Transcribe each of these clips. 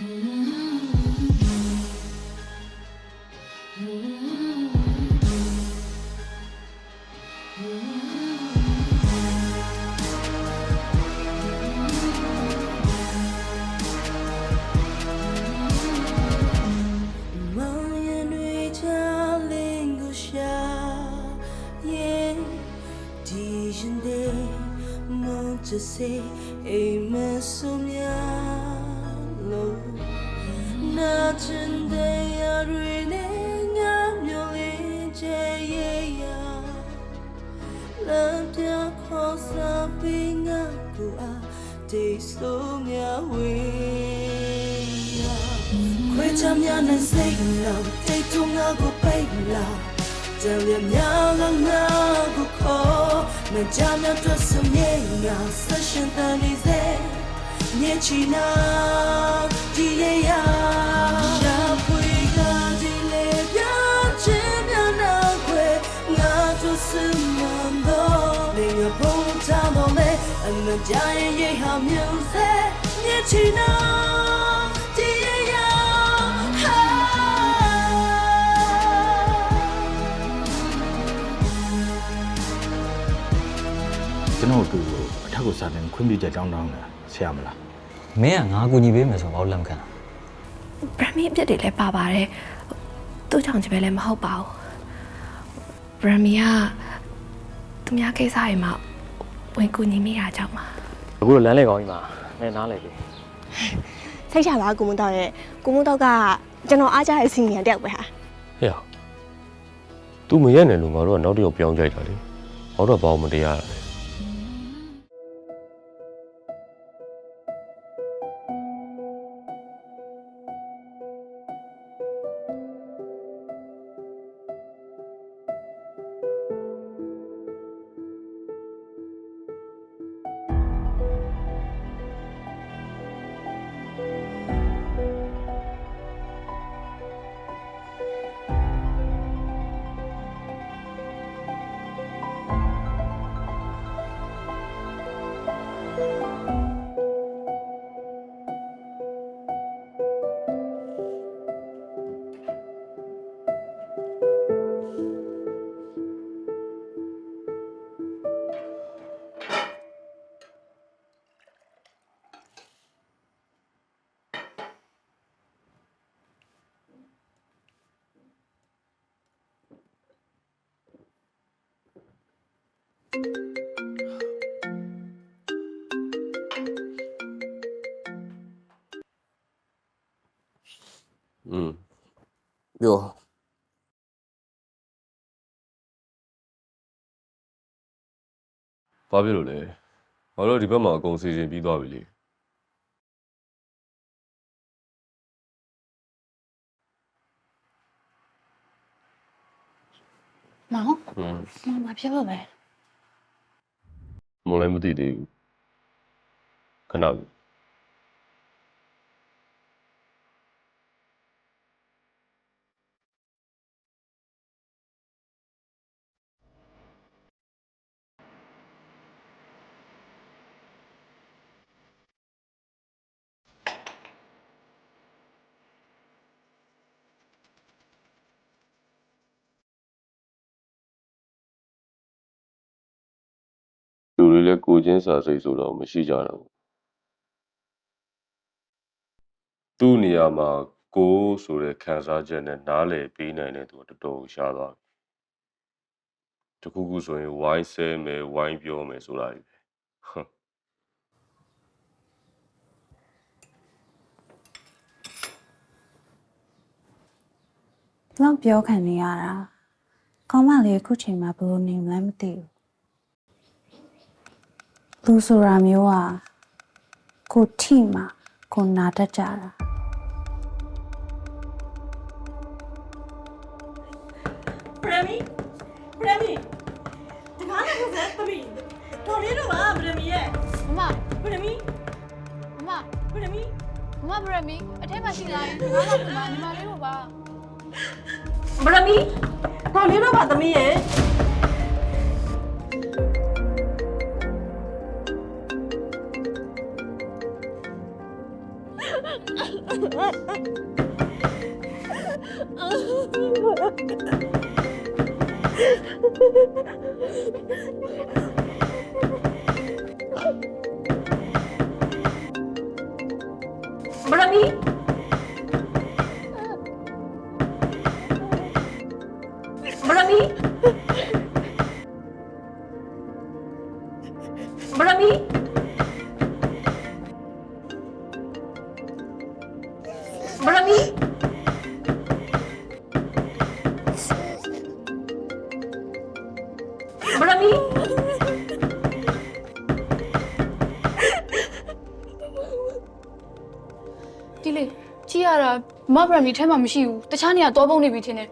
မောင်ရင်တွေချ လင်းကိုရှာရဲ့ဒီရင်တွေမုန်းချစေအိမ်မဆုံများလို့နာချင်တဲ့ရတွေနဲ့ငါမျိုးလေးချေရဲ့ရလမ်းပြခေါ်စားပြီးငါကိုအားတိတ်ဆုံးများဝေးရခွေးချမ်းများနဲ့စိတ်လောင်တိတ်ထုံငါကိုပိတ်လောင်ကြံရများကငါကိုခေါ်မကြမ်းများတွေ့စမြေငါဆက်ရှင် တန်နေစေညချီနာဒီရေယာရှာဖွေကဒီလေပြချင်များနာခွေငါတို့စမန်တော့နေရပုံချတော့လေအမကြရင်ရေဟာမျိုးစေညချီနာဒီရေယာကျွန်တော်တို့ကိုအထက်ကိုစာတင်ခွင့်ပြုချက်တောင်းတောင်းတာ ဆရာမလားမင်းကငါကူညီပေးမယ်ဆိုတော့ဘာလို့လက်မခံဗရမီအပြစ်တွေလည်းပါပါတယ်သူ့ကြောင့်ချပဲလည်းမဟုတ်ပါဘူးဗရမီကသူများကိစ္စတွေမှာဝင်ကူညီမိတာကြောင့်ပါအခုတော့လမ်းလေကောင်းကြီးမှာမင်းနားလေပြီစိတ်ချပါကိုမတော့ရဲ့ကိုမတော့ကကျွန်တော်အားကြတဲ့စီနီယာတယောက်ပဲဟာဟဲ့။ तू မရက်နေလို့ငါတို့ကနောက်တစ်ယောက်ပြောင်းကြိုက်တာလေ။ငါတို့ကဘာမှမတရားတာလဲ။ อืมပြောဘာဖြစ်လို့လဲ။ငါတို့ဒီဘက်မှာအကုန်စီစဉ်ပြီးသွားပြီလေ မောင် ။อืม မောင်မဖြစ်လို့ပဲ မလည်းမသိသေးဘူး။ခဏပြီ တွေလည်းကိုချင်းစာစိတ်ဆိုတော့မရှိကြတော့ဘူးသူ့နေရာမှာကိုဆိုတဲ့ခံစားချက်နဲ့နားလည်ပေးနိုင်တဲ့သူကတော်တော်ရှားသွားပြီတခုခုဆိုရင်ဝိုင်းဆဲမယ်ဝိုင်းပြောမယ်ဆိုတာကြီးပဲဟမ်လောက်ပြောခံနေရတာကောင်းမလေးအခုချိန်မှာဘယ်လိုနေမလဲမသိဘူး လူဆိုတာမျိုးอ่ะကိုထိမှာကိုနာတတ်ကြတာပရမီပရမီဒီကားနဲ့ဆက်သမီးတော်လေးတော့ပါပရမီရဲ့မမပရမီမမပရမီမမဗရမီအထက်မှာရှိလာရင်ငါ့ကိုပါညီမလေးတို့ပါပရမီတော်လေးတော့ပါသမီးရဲ့ ဘ မဘရမီထဲမှာမရှိဘူးတခြားနေရာတော့ပုံနေပြီထင်တယ်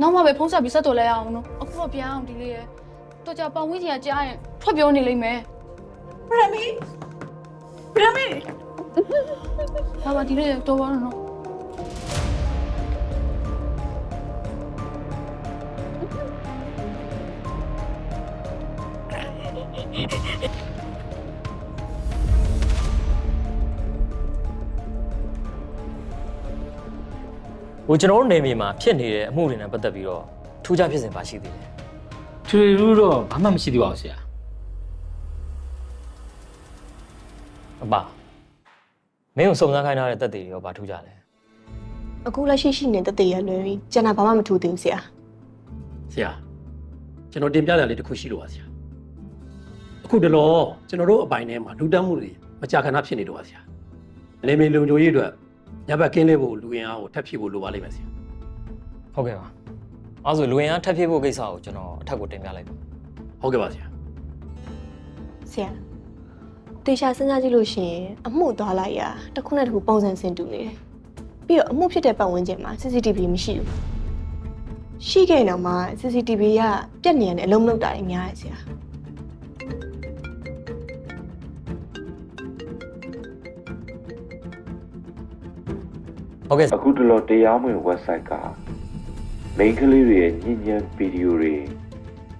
နောက်မှပဲဖုံးဆက်ပြီးဆက်တော်လဲရအောင်နော်အခုတော့ပြန်အောင်ဒီလေးရယ်တော့ကြပေါင်ဝင်းကြီးကကြားရင်ထွက်ပြောနေလိမ့်မယ်ဗရမီဗရမီဘာပါဒီလေးရယ်တော်ပါတော့နော် ဟိုကျွန်တော်တို့နေမြေမှာဖြစ်နေတဲ့အမှုတွေနဲ့ပတ်သက်ပြီးတော့ထူးခြားဖြစ်စဉ်ပါရှိသေးတယ်ထွေထူးတော့ဘာမှမရှိသေးပါဘူးဆရာအပါမင်းကိုစုံစမ်းခိုင်းထားတဲ့တက်တွေရောဘာထူးကြလဲအခုလက်ရှိရှိနေတဲ့တည်ရလွယ်ပြီးကျန်တာဘာမှမထူသေးဘူးဆရာဆရာကျွန်တော်တင်ပြတာလေးတစ်ခုရှိလို့ပါဆရာအခုတလောကျွန်တော်တို့အပိုင်းထဲမှာလူတက်မှုတွေမကြာခဏဖြစ်နေတော့ပါဆရာလေမင်းလုံခြုံရေးအတွက် ညဘက်ကင်းလဲဖို့လူရင်အားကိုထပ်ဖြည့်ဖို့လိုပါလိမ့်မယ်ဆရာဟုတ်ကဲ့ပါအဲဆိုလူရင်အားထပ်ဖြည့်ဖို့ကိစ္စကိုကျွန်တော်အထက်ကိုတင်ပြလိုက်ပါဟုတ်ကဲ့ပါဆရာဆရာတေချာစဉ်းစားကြည့်လို့ရှိရင်အမှုသွားလိုက်ရတစ်ခုနဲ့တစ်ခုပုံစံဆင်တူနေတယ်ပြီးတော့အမှုဖြစ်တဲ့ပတ်ဝန်းကျင်မှာ CCTV မရှိဘူးရှိခဲ့တော့မှ CCTV ကပြက်နေရတယ်အလုံးမလုံးတာတွေများတယ်ဆရာ ဟုတ်ကဲ့အခုတလောတရားမဝင် website က main ကလေးတွေရဲ့ညဉ့်ညမ်းဗီဒီယိုတွေ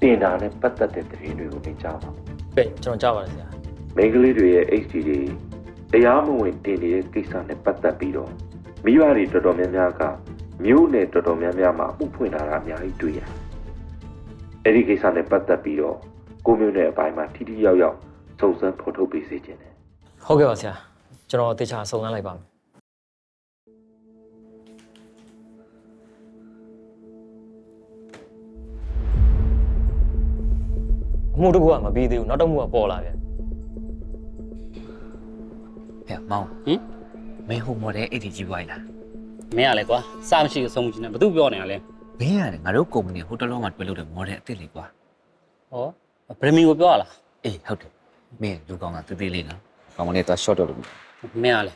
တင်တာနဲ့ပတ်သက်တဲ့သတင်းတွေကိုသင်ကြားပါကဲကျွန်တော်ကြားပါတယ်ဆရာ main ကလေးတွေရဲ့ HD တွေတရားမဝင်တင်နေတဲ့ကိစ္စနဲ့ပတ်သက်ပြီးတော့မိဘတွေတော်တော်များများကမျိုးနယ်တော်တော်များများမှာဥဖွင့်လာတာအများကြီးတွေ့ရတယ်။အဲ့ဒီကိစ္စနဲ့ပတ်သက်ပြီးတော့ကိုမျိုးနယ်အပိုင်းမှာထိထိရောက်ရောက်စုံစမ်းဖော်ထုတ်ပေးစေချင်တယ်ဟုတ်ကဲ့ပါဆရာကျွန်တော်တေချာစုံစမ်းလိုက်ပါမယ် အမှုတစ်ခုကမပြီးသေးဘူးနောက်တစ်မှုကပေါ်လာပြန်ဟဲ့မောင်ဟင်မင်းဟိုမော်ဒယ်အဲ့ဒီကြီးပွားလားမင်းရလေကွာစားမရှိအဆုံးမရှိနဲ့ဘာသူပြောနေရလဲမင်းရတယ်ငါတို့ကုမ္ပဏီဟိုတလောမှာတွေ့လို့တဲ့မော်ဒယ်အစ်စ်လေးကွာဟောဗရမီကိုပြောရလားအေးဟုတ်တယ်မင်းလူကောင်းကတေးသေးလေးနော်ကောင်မလေးတော့ short တော့လို့မင်းရလေ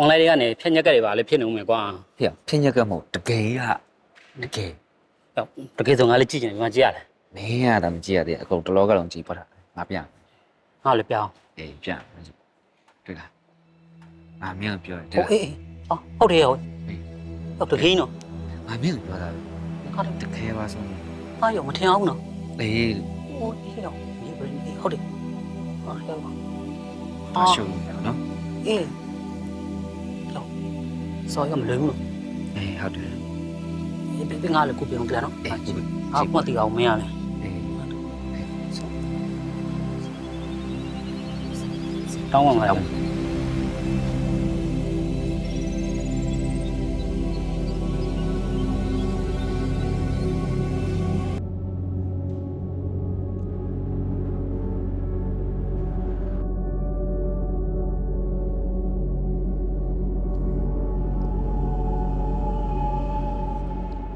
online တွေကနေဖြတ်ညက်ကက်တွေပါလေဖြစ်နေဦးမယ်ကွာဟဲ့ဖင်းညက်ကမဟုတ်တကယ်ကတကယ်တကယ်ဆိုငါလည်းကြည့်ချင်တယ်ဒီမှာကြည့်ရလဲ မင်းရတာမကြည့်ရသေးအကုန်တလောကတော့ကြည့်ပတ်တာငါပြန်ငါလည်းပြောင်းအေးပြန်တွေ့လားငါမင်းပြောတယ်ဟုတ်အေးအော်ဟုတ်တယ်ဟုတ်ဟုတ်တကယ်နော်ငါမင်းပြောတာငါလည်းတကယ်ပါဆုံးဟာရောမထင်အောင်နော်အေးဟိုဒီရောဒီဗရမီဟုတ်တယ်ဟာရောပါရှုံနော်အေးတော့ဆောရမလွယ်ဘူးနော်အေးဟုတ်တယ်အေးပြငါလည်းကိုပြောင်းပြန်နော်အေးဟုတ်ဟာမတိအောင်မင်းရလေ အေးတောင်းပါမှာ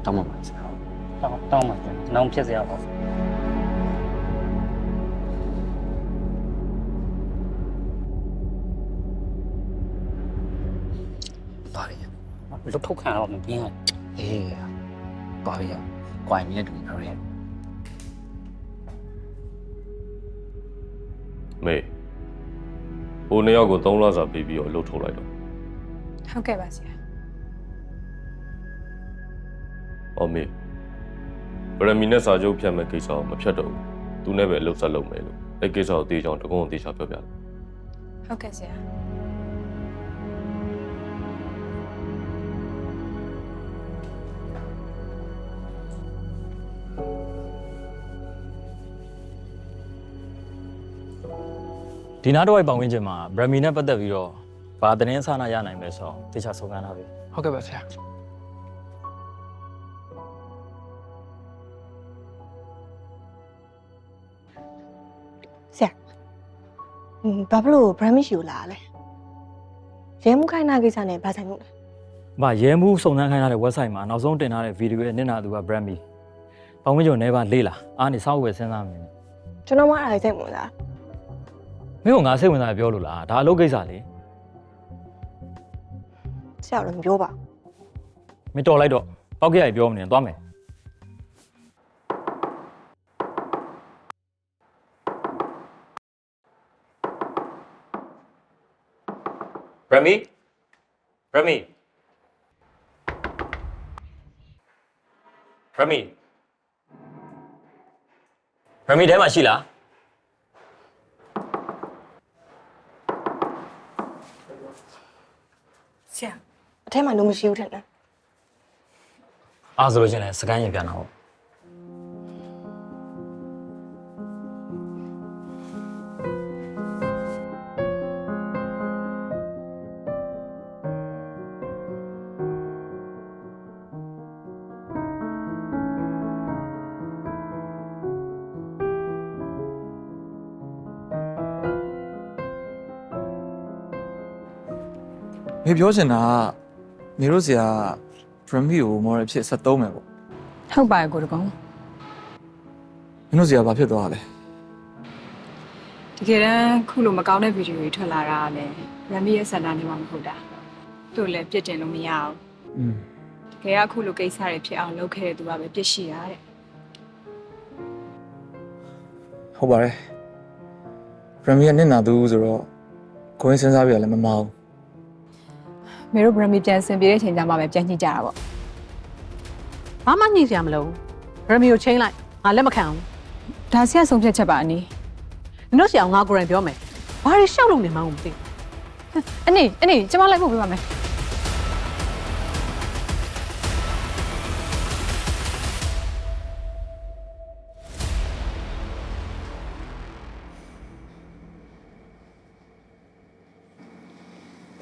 တောင်းပါပါစကားတောင်း လုတ်ထုတ်ခံတော့မင်းရအေးပါရကွိုင်မြဲတူနေရမေဟိုနှစ်ယောက်ကို3လစာပေးပြီးတော့လှုပ်ထုတ်လိုက်တော့ဟုတ်ကဲ့ပါဆရာဟောမေဗရမီနဲ့စာချုပ်ဖြတ်မဲ့ကိစ္စကိုမဖြတ်တော့ဘူးသူနဲ့ပဲအလုပ်ဆက်လုပ်မယ်လို့အဲ့ကိစ္စကိုတေးချောင်းတကုန်းတေးချောင်းပြောပြတယ်ဟုတ်ကဲ့ဆရာ ဒီနားတစ်ဝိုက်ပတ်ဝန်းကျင်မှာ Brahmi နဲ့ပတ်သက်ပြီးတော့ဘာသတင်းစာနာရနိုင်မလဲဆိုတော့တေချာဆုံးခန်းထားပြီဟုတ်ကဲ့ပါဆရာဆရာဟွန်းဘာဖြစ်လို့ brand မရှိဘူးလားလဲရဲမှုခိုင်းတာကိစ္စနဲ့ဘာဆိုင်လို့လဲ။ဘာရဲမှုစုံစမ်းခိုင်းထားတဲ့ website မှာနောက်ဆုံးတင်ထားတဲ့ဗီဒီယိုရဲ့နင့်နာသူက Brahmi ။ပတ်ဝန်းကျင်နေပါလေးလား။အားနေစောက်ဝယ်စဉ်းစားမယ်ကျွန်တော်မှအားရစိတ်ဝင်စား။ မင်းကငါစိတ်ဝင်စားပြောလို့လား။ဒါအလုပ်ကိစ္စလေဆရာတို့မပြောပါ။မင်းတော်လိုက်တော့ပောက်ကြရပြောမနေနဲ့သွားမယ်။ Brahmi Brahmi Brahmi Brahmi ထဲမှာရှိလား ဆရာအထက်မှာလုံးမရှိဘူးထင်တယ်အားဆိုလို့ချင်းလဲစကန်ရင်ပြန်တော့ မေပြောချင်တာကနေတို့ဆရာ Brahmi ကိုမော်ရဖြစ်ဆက်သုံးမယ်ပေါ့ဟုတ်ပါရဲ့ကိုတကောင်မင်းတို့ဆရာဘာဖြစ်သွားတာလဲတကယ်တမ်းခုလိုမကောင်းတဲ့ဗီဒီယိုတွေထွက်လာတာကလည်းရမီရဲ့စန္ဒနေမှာမဟုတ်တာသူ့လည်းပြစ်တင်လို့မရဘူးอืมတကယ်ကခုလိုကိစ္စတွေဖြစ်အောင်လုပ်ခဲ့တဲ့သူကပဲပြစ်ရှိရတဲ့ဟုတ်ပါတယ် Brahmi ကနင့်နာသူဆိုတော့ကိုင်းစဉ်းစားပြရလည်းမမအောင် မေတို့ဗရမီပြန်ဆင်ပြေတဲ့အချိန်ကျမှပဲပြန်ညှိကြတာပေါ့ဘာမှညှိစရာမလိုဘူးရမီကိုချင်းလိုက်ငါလက်မခံဘူးဒါဆရာဆုံးဖြတ်ချက်ပါအနီနင်တို့ဆရာကငါကိုယ်တိုင်ပြောမယ်ဘာတွေရှောက်လို့နေမှန်းကိုမသိဘူးအနီအနီကျမလိုက်ဖို့ပြပါမယ်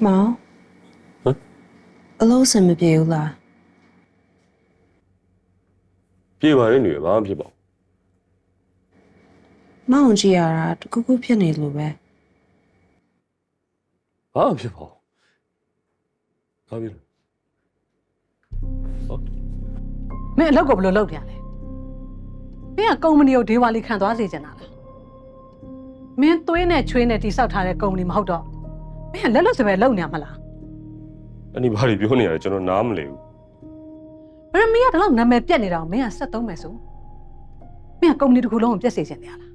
မောင်ဟမ် အလုံးစင်မပြေဘူးလားပြေပါရဲ့ຫນွေဘာမှဖြစ်ပါဘူးမောင်ကြည့်ရတာတကူကူဖြစ်နေလို့ပဲဘာမှဖြစ်ပါဘူးဘာဖြစ်လဲမင်းအလုပ်ကိုဘယ်လိုလုပ်ပြလဲမင်းကကုမ္ပဏီကိုဒေဝါလီခံသွားစေချင်တာလားမင်းသွေးနဲ့ချွေးနဲ့တိစောက်ထားတဲ့ကုမ္ပဏီမဟုတ်တော့မင်းကလက်လွတ်စပယ်လုပ်နေရမလား အဲ့ဒီဘာတွေပြောနေရလဲကျွန်တော်နားမလည်ဘူးရမီကဒီလောက်နာမည်ပြက်နေတာကိုမင်းကဆက်သုံးမယ်ဆိုမင်းကကုမ္ပဏီတစ်ခုလုံးကိုပြက်စေချင်တယ်လား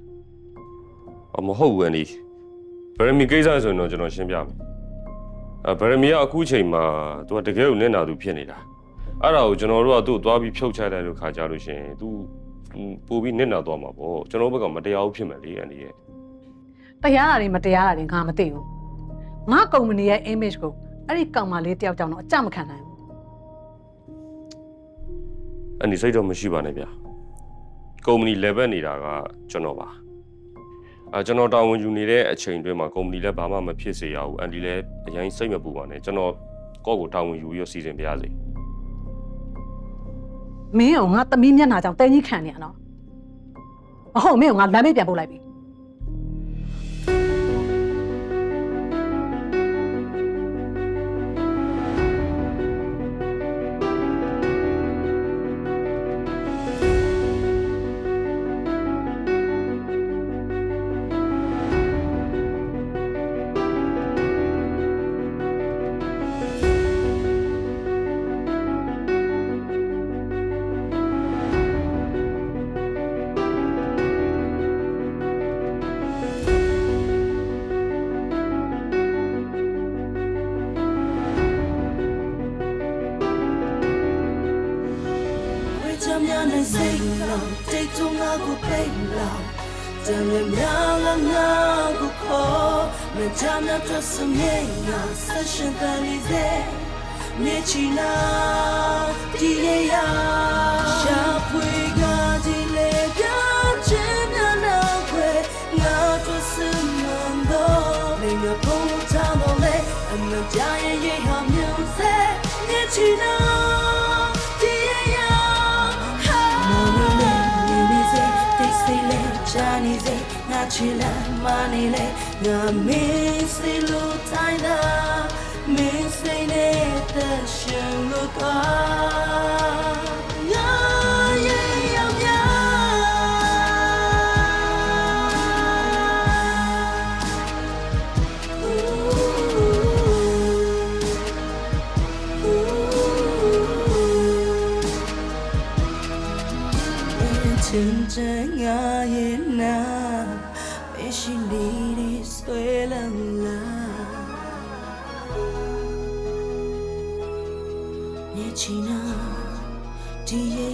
အမဟုတ်ဘူးအန်ဒီဗရမီကိစ္စဆိုရင်တော့ကျွန်တော်ရှင်းပြမယ်အဲဗရမီကအခုချိန်မှာသူကတကယ်ကိုနင့်နာသူဖြစ်နေတာအဲ့ဒါကိုကျွန်တော်တို့ကသူ့ကိုသွားပြီးဖြုတ်ချလိုက်လို့ခါကြလို့ရှရင်သူပို့ပြီးနင့်နာသွားမှာပေါ့ကျွန်တော်ဘက်ကမတရားဘူးဖြစ်မယ်လေအန်ဒီရဲ့တရားတာတွေမတရားတာတွေငါမသိဘူးငါကုမ္ပဏီရဲ့ image ကို အဲ့ဒီကောင်မလေးတယောက်ကြောင့်တော့အကြမခံနိုင်ဘူးအန်ဒီစိတ်တော့မရှိပါနဲ့ဗျာကုမ္ပဏီ level နေတာကကျွန်တော်ပါအဲကျွန်တော်တာဝန်ယူနေတဲ့အချိန်တွင်းမှာကုမ္ပဏီလည်းဘာမှမဖြစ်စေရဘူးအန်ဒီလည်းအရင်စိတ်မပူပါနဲ့ကျွန်တော်ကော့ကိုတာဝန်ယူပြီးတော့စီစဉ်ပြရစီမင်းကငါသမီးမျက်နှာကြောင့်တဲကြီးခံနေရနော်မဟုတ်မင်းကငါလမ်းမေးပြန်ပို့လိုက်ပြီ မ်းများနိုင်စိတ်လောတိတ်ထုံငါကိုပိတ်လောတမ်းရများလာငါကိုခေါ်မကြမ်းများတော့စမြေငါဆက်ရှင်တန်လေးစေမြေချီနာဒီရေယာရှာဖွေကဒီလေပြချင်များနာခွေငါတို့စမန်တော့ငါပုံထားတော့ လာမနေလေငါမင်းစေလို့တိုင်းတာမင်းစိတ်နဲ့သက် ရှိနေတဲ့ဆွဲလမ်းလာမြေချီနာဒီရဲ့